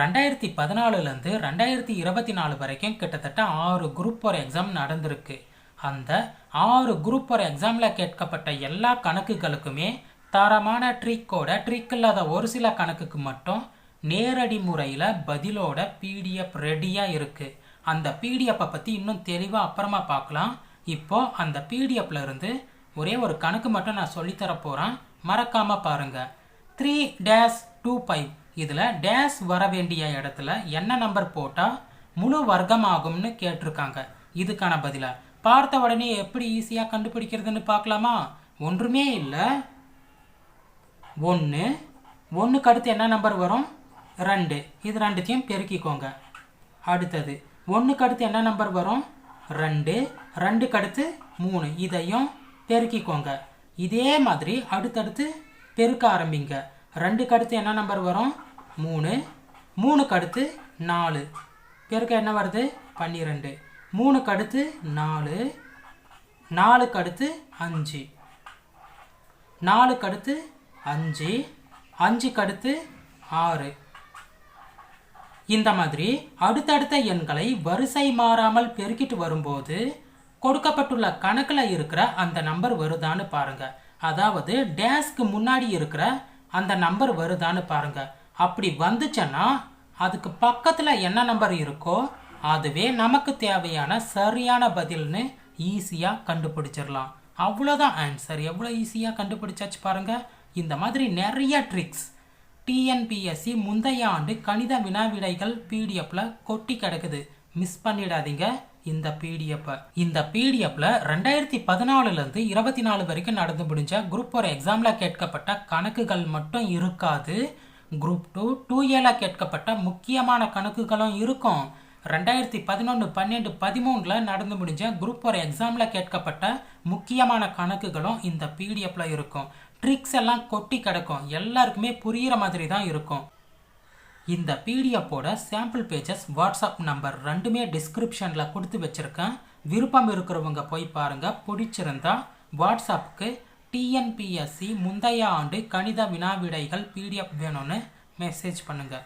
ரெண்டாயிரத்தி பதினாலுலேருந்து ரெண்டாயிரத்தி இருபத்தி நாலு வரைக்கும் கிட்டத்தட்ட ஆறு குரூப் ஒரு எக்ஸாம் நடந்திருக்கு. அந்த ஆறு குரூப் ஒரு எக்ஸாமில் கேட்கப்பட்ட எல்லா கணக்குகளுக்குமே தரமான ட்ரிக்கோட ட்ரிக் இல்லாத ஒரு சில கணக்குக்கு மட்டும் நேரடி முறையில் பதிலோட பிடிஎஃப் ரெடியாக இருக்குது அந்த பிடிஎஃப்பை பற்றி இன்னும் தெளிவாக அப்புறமா பார்க்கலாம். இப்போது அந்த பிடிஎஃப்ல இருந்து ஒரே ஒரு கணக்கு மட்டும் நான் சொல்லித்தர போகிறேன் மறக்காமல் பாருங்கள் த்ரீ டேஸ் டூ ஃபைவ் இதில் டேஸ் வர வேண்டிய இடத்துல என்ன நம்பர் போட்டால் முழு வர்க்கமாகும்னு கேட்டிருக்காங்க. இதுக்கான பதிலாக பார்த்த உடனே எப்படி ஈஸியாக கண்டுபிடிக்கிறதுன்னு பார்க்கலாமா? ஒன்றுமே இல்லை. ஒன்று ஒன்றுக்கு அடுத்து என்ன நம்பர் வரும்? ரெண்டு. இது ரெண்டுத்தையும் பெருக்கிக்கோங்க. அடுத்தது ஒன்றுக்கு அடுத்து என்ன நம்பர் வரும்? ரெண்டு. ரெண்டுக்கு அடுத்து மூணு. இதையும் பெருக்கிக்கோங்க. இதே மாதிரி அடுத்தடுத்து பெருக்க ஆரம்பிங்க. ரெண்டுக்கு அடுத்து என்ன நம்பர் வரும்? மூணு. மூணுக்கு அடுத்து நாலு. பெருக்க என்ன வருது? பன்னிரெண்டு. மூணுக்கு அடுத்து நாலு. நாலுக்கு அடுத்து அஞ்சு. நாலுக்கு அடுத்து அஞ்சு. அஞ்சுக்கு அடுத்து ஆறு. இந்த மாதிரி அடுத்தடுத்த எண்களை வரிசை மாறாமல் பெருக்கிட்டு வரும்போது கொடுக்கப்பட்டுள்ள கணக்கில் இருக்கிற அந்த நம்பர் வருதான்னு பாருங்கள் அதாவது டேஸ்க்கு முன்னாடி இருக்கிற அந்த நம்பர் வருதான்னு பாருங்கள் அப்படி வந்துச்சுன்னா அதுக்கு பக்கத்தில் என்ன நம்பர் இருக்கோ அதுவே நமக்கு தேவையான சரியான பதில்னு ஈஸியாக கண்டுபிடிச்சிடலாம் அவ்வளோதான் ஆன்சர் எவ்வளோ ஈஸியாக கண்டுபிடிச்சாச்சு பாருங்கள் இந்த மாதிரி நிறைய ட்ரிக்ஸ் டிஎன்பிஎஸ்சி முந்தைய ஆண்டு கணித வினாவிடைகள் பிடிஎஃப்பில் கொட்டி கிடக்குது. மிஸ் பண்ணிடாதீங்க இந்த பிடிஎஃப்பை இந்த பிடிஎஃப்பில் ரெண்டாயிரத்தி பதினாலுலேருந்து இருபத்தி நாலு வரைக்கும் நடந்து முடிஞ்ச குரூப் ஒரு எக்ஸாமில் கேட்கப்பட்ட கணக்குகள் மட்டும் இருக்காது. குரூப் டூ டூ ஏல கேட்கப்பட்ட முக்கியமான கணக்குகளும் இருக்கும். ரெண்டாயிரத்தி பதினொன்று பன்னெண்டு பதிமூணில் நடந்து முடிஞ்ச குரூப் ஒரு எக்ஸாமில் கேட்கப்பட்ட முக்கியமான கணக்குகளும் இந்த பிடிஎஃப்பில் இருக்கும். ட்ரிக்ஸ் எல்லாம் கொட்டி கிடக்கும். எல்லாருக்குமே புரிகிற மாதிரி தான் இருக்கும். இந்த பிடிஎஃப்போட சாம்பிள் பேஜஸ் வாட்ஸ்அப் நம்பர் ரெண்டுமே டிஸ்கிரிப்ஷனில் கொடுத்து வச்சுருக்கேன். விருப்பம் இருக்கிறவங்க போய் பாருங்கள் பிடிச்சிருந்தா வாட்ஸ்அப்புக்கு டிஎன்பிஎஸ்சி முந்தைய ஆண்டு கணித வினாவிடைகள் பிடிஎஃப் வேணும்னு மெசேஜ் பண்ணுங்கள்